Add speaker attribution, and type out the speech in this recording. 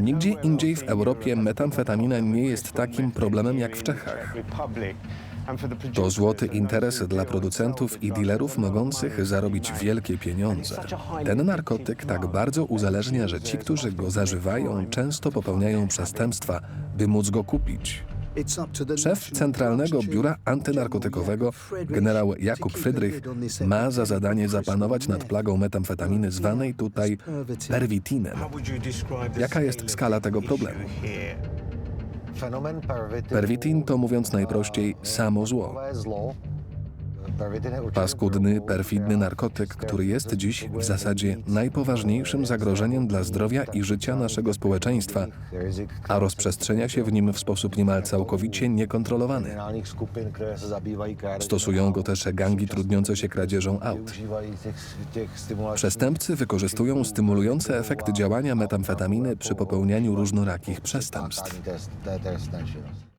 Speaker 1: Nigdzie indziej w Europie metamfetamina nie jest takim problemem jak w Czechach. To złoty interes dla producentów i dealerów mogących zarobić wielkie pieniądze. Ten narkotyk tak bardzo uzależnia, że ci, którzy go zażywają, często popełniają przestępstwa, by móc go kupić. Szef Centralnego Biura Antynarkotykowego, generał Jakub Frydrych, ma za zadanie zapanować nad plagą metamfetaminy zwanej tutaj perwitinem. Jaka jest skala tego problemu? Perwitin to mówiąc najprościej samo zło. Paskudny, perfidny narkotyk, który jest dziś w zasadzie najpoważniejszym zagrożeniem dla zdrowia i życia naszego społeczeństwa, a rozprzestrzenia się w nim w sposób niemal całkowicie niekontrolowany. Stosują go też gangi trudniące się kradzieżą aut. Przestępcy wykorzystują stymulujące efekty działania metamfetaminy przy popełnianiu różnorakich przestępstw.